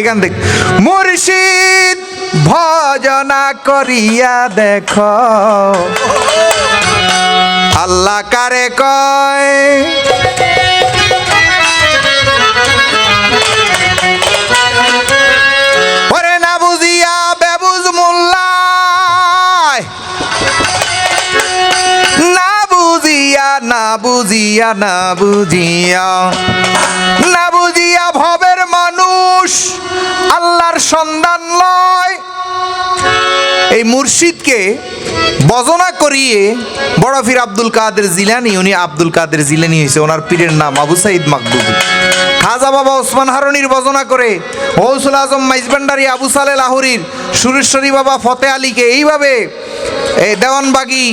এখান থেকে। মুর্শিদ ভজনা করিয়া দেখ। আল্লাহ কারে কয়? না বুঝিয়া না বুঝিয়া। না বুঝিয়া ভবের মানুষ আল্লাহর সন্ধান লয়। এই মুর্শিদকে বজনা করিয়ে বড় ফির আব্দুল কাদের জিলানি, উনি আব্দুল কাদের জিলানি হয়েছে, ওনার পীরের নাম আবু সাইদ মাকদুবি। খাজা বাবা ওসমান হারুনির বজনা করে হৌসুল আজম মাইজবান্ডারি আবু সালে লাহুরির সুরেশ্বরী বাবা ফতে আলীকে এইভাবে এই দেওয়ানবাগি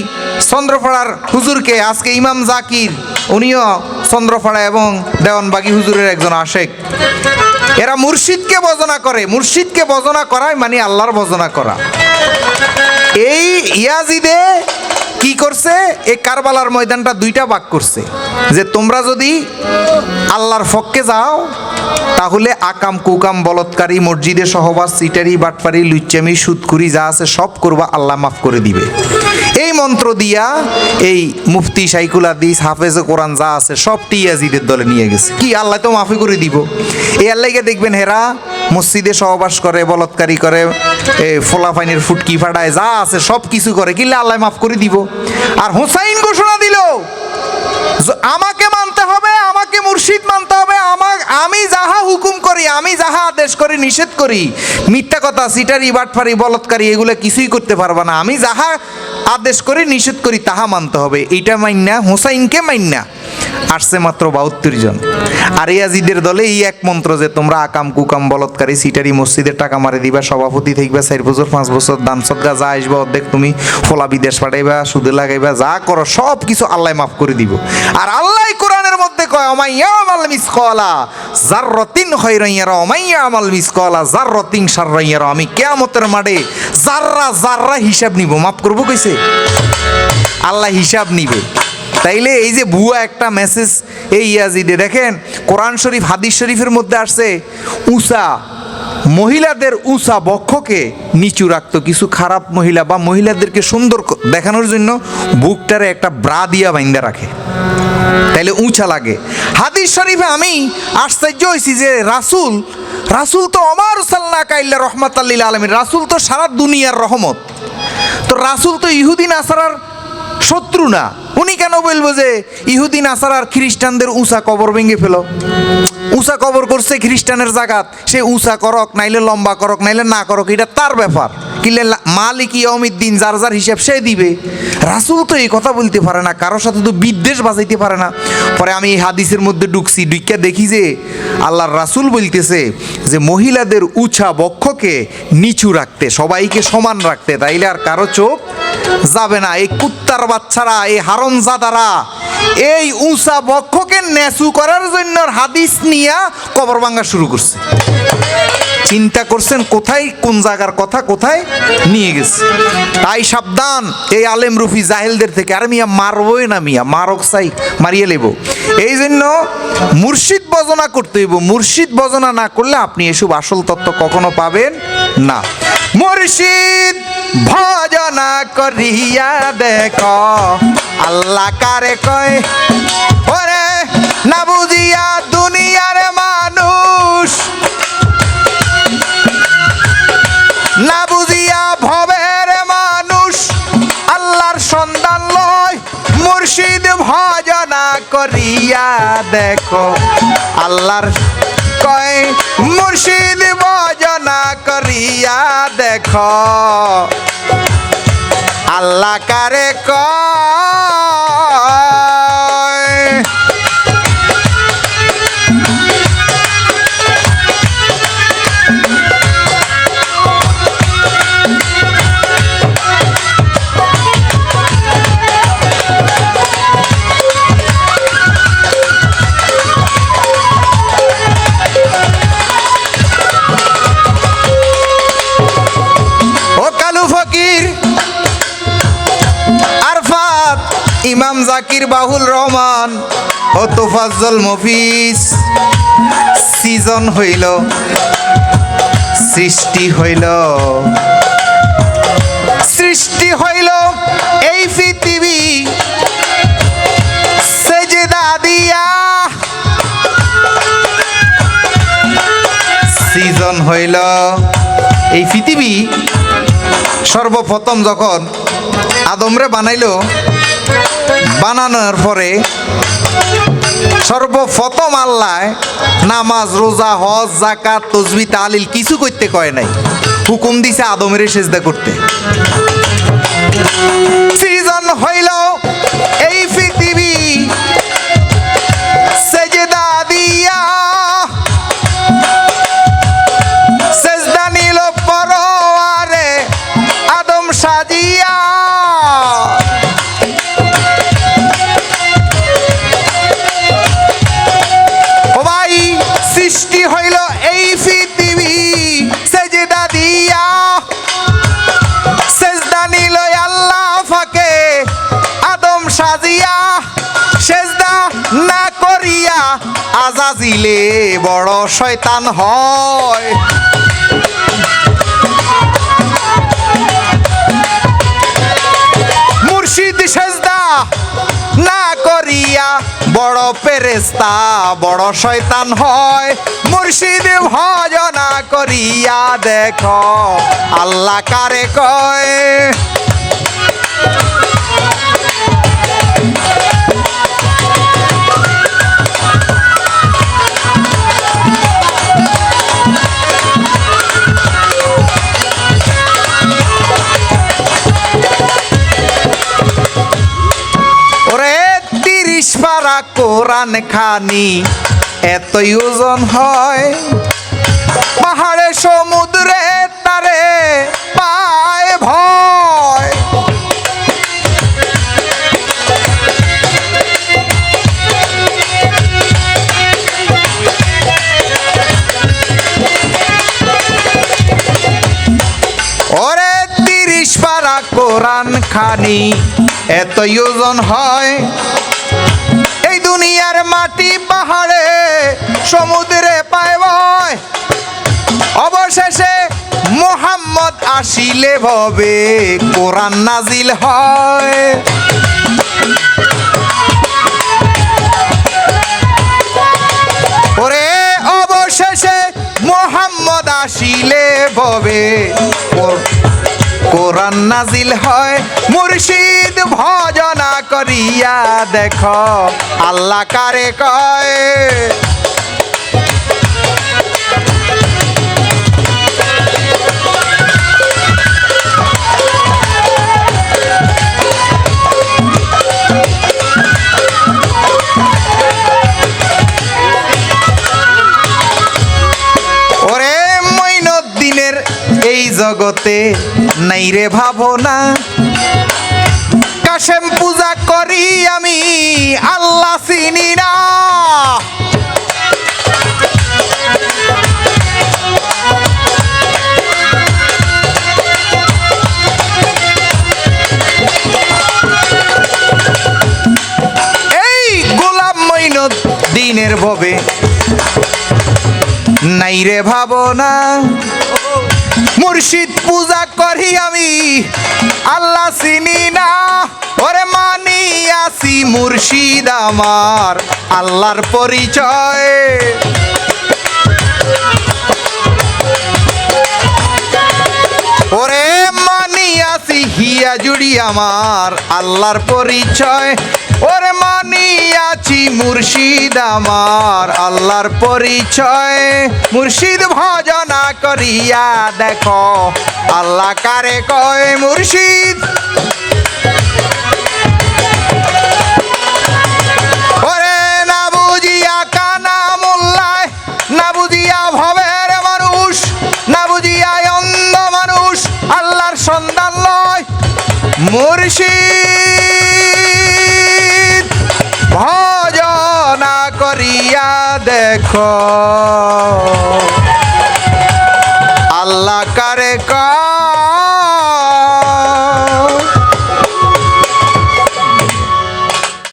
চন্দ্রপাড়ার হুজুরকে আজকে ইমাম জাকির, উনিও চন্দ্রপাড়া এবং দেওয়ানবাগি হুজুরের একজন আশেক। এরা মুর্শিদকে বজনা করে, মুর্শিদকে বজনা করায় মানে আল্লাহর বজনা করা। এই ইয়াজিদে কি করছে? এই কারবালার ময়দানটা দুইটা ভাগ করছে। যে তোমরা যদি আল্লাহর ফককে যাও তাহলে আকাম, কুকাম, বলৎকারী, মসজিদে সহবাস, সিটারি, বাটপারি, লুচ্চামি সুদকুরি যা আছে সব করবা, আল্লাহ মাফ করে দিবে। এই মন্ত্র দিয়া এই মুফতি সাইকুল হাদিস, হাফেজে কোরআন যা আছে সবটি ইয়াজিদের দলে নিয়ে গেছে। কি, আল্লাহ তো মাফি করে দিব? এই আল্লাহকে দেখবেন হেরা মসজিদে সহবাস করে, বলৎকারী করে, এ ফোলাফাইনের ফুটকি ফাটায়, যা আছে সব কিছু করে কিলে আল্লাহ মাফ করে দিব? আর হুসাইন ঘোষণা দিল আমাকে মানতে হবে, আমাকে মুর্শিদ মানতে হবে আমি যাহা হুকুম করি, আমি যাহা আদেশ করি, নিষেধ করি, মিথ্যা কথা, সিটারি, বাটফারি, বলৎকারী, এগুলো কিছুই করতে পারবে না। আমি যাহা আদেশ করি, নিষেধ করি, তাহা মানতে হবে। এইটা মাইন্না হুসাইনকে মাইন্না আসছে মাত্র বাহাত্তর জন। আর ইয়াজিদের দলে এই এক মন্ত্র যে, তোমরা আকাম, কুকাম, বলৎকারী, সিটারি মসজিদের টাকা মারে দিবা, সভাপতি থাকবা, চার বছর, পাঁচ বছর, দান সদগা যা আসবা অর্ধেক তুমি ফোলা বিদেশ পাঠাইবা, সুদে লাগাইবা, যা করো সব কিছু আল্লাহ মাফ করে দিব। আর আল্লাহ কয় অমাইয়া আমাল মিসকলা জাররতিন খৈরাইয়ারা অমাইয়া আমাল মিসকলা জাররতিন সাররাইয়ারা আমি কেয়ামতের মাঠে জাররা জাররা হিসাব নিব, মাফ করব কইছে? আল্লাহ হিসাব নিবে। তাইলে এই যে ভুয়া একটা মেসেজ এই ইয়াজিদে, দেখেন, কোরআন শরীফ, হাদিস শরীফের মধ্যে আসছে উষা মহিলাদের উষা বক্ষকে নিচু রাখতো। কিছু খারাপ মহিলা বা মহিলাদেরকে সুন্দর দেখানোর জন্য বুকটারে একটা ব্রা দিয়া বাইন্দা রাখে। তাইলে উঁচা লাগে। হাদিস শরীফে আমি আশ্চর্য হয়েছি যে রাসুল রাসুল তো অমার সাল্লা কাইল্লা রহমাত আল্লিল আলমীর রাসুল তো সারা দুনিয়ার রহমত। তো রাসুল তো ইহুদিন আসারার শত্রু না। উনি কেন বলব যে ইহুদিন আসার আর খ্রিস্টানদের উষা কবর ভেঙে ফেল? উষা কবর করছে খ্রিস্টানের জাগাত। সে উষা করক, নাইলে লম্বা করক, নাইলে না করক, এটা তার ব্যাপার। কিলে মালিক ইয়মিদ্দিন যার যার হিসাব সে দিবে। রাসুল তো এই কথা বলতে পারে না, কারোর সাথে তো বিদ্বেষ বাজাইতে পারে না। পরে আমি এই হাদিসের মধ্যে ঢুকছি ঢুকিয়া দেখি যে আল্লাহর রাসুল বলতেছে যে মহিলাদের উঁচা বক্ষকে নিচু রাখতে, সবাইকে সমান রাখতে, তাইলে আর কারও চোখ যাবে না। এই কুত্তার বাচ্চারা, এই হারমজাদারা, এই উঁচা বক্ষকে নেচু করার জন্য হাদিস নিয়া কবর ভাঙা শুরু করছে। চিন্তা করছেন, কোথায়, কোন জায়গার কথা, কোথায়? নিয়ে গেছে। তাই সাবধান, এই আলেম রুফি জাহেলদের থেকে। আর মিয়া, মারবই না মিয়া, মারক চাই, মারিয়ে লেব এই জন্য মুর্শিদ বজনা করতে হইব। মুর্শিদ বজনা না করলে আপনি এসব আসল তত্ত্ব কখনো পাবেন না। মুর্শিদ, ভজনা করিয়া দেখ। আল্লাহ কারে কয় না বুঝিয়া দুনিয়ার মানুষ। করিয়া দেখো আল্লাহর কয় মুর্শিদ ভজনা করিয়া দেখো। আল্লাহ কারে কয় জাকির বাহুল রহমান ও তোফাজ্জল মফিজ। সিজন হইল, সৃষ্টি হইল। সৃষ্টি হইল এই পৃথিবী সিজন হইল এই পৃথিবী। সর্বপ্রথম যখন আদমরে বানাইলো বানানোর পরে সর্বপ্রথম আল্লাহ নামাজ, রোজা, হজ জাকাত তসবি তালিল কিছু করতে কয় নাই। হুকুম দিছে আদমের সেজদা করতে। আজাজিলে বড় শয়তান হয়। মুর্শিদ সেজদা না করিয়া বড় পেরেস্তা বড় শয়তান হয়। মুর্শিদ ভজনা করিয়া দেখো, আল্লাহ কারে কয়? পারা কোরআন খানি, এতই ওজন হয়। পাহাড়ে সমুদ্রে তারে পায় ভয়। তিরিশ পারা কোরআন খানি এত ওজন হয়। মাটি পাহাড়ে সমুদ্রে পায় অবশেষে মোহাম্মদ আসিলে ভবে, কোরআন নাজিল হয়। ওরে, অবশেষে মোহাম্মদ আসিলে ভবে কোরআন নাজিল হয় মুর্শিদ ভজনা করিয়া দেখ। আল্লাহ কারে কয় রে ভাবনা? কাশেম পূজা করি আমি, আল্লাহ চিনি না। এই গোলাম মইনুদ্দিনের ভবে। নাই রে ভাবনা, মুর্শিদ পূজা করি আমি। আল্লাহ চিনি না, ওরে মানি আসি মুর্শিদ আমার। আল্লাহর পরিচয়। ওরে মানি আসি হিয়া জুড়ি আমার। আল্লাহর পরিচয়। আছি মুর্শিদ আমার আল্লাহর পরিচয়। মুর্শিদ ভজনা করিয়া দেখো। আল্লাহ কারে কয় মুর্শিদ? ওরে ভজনা করিয়া দেখ। আল্লাহ কারে কর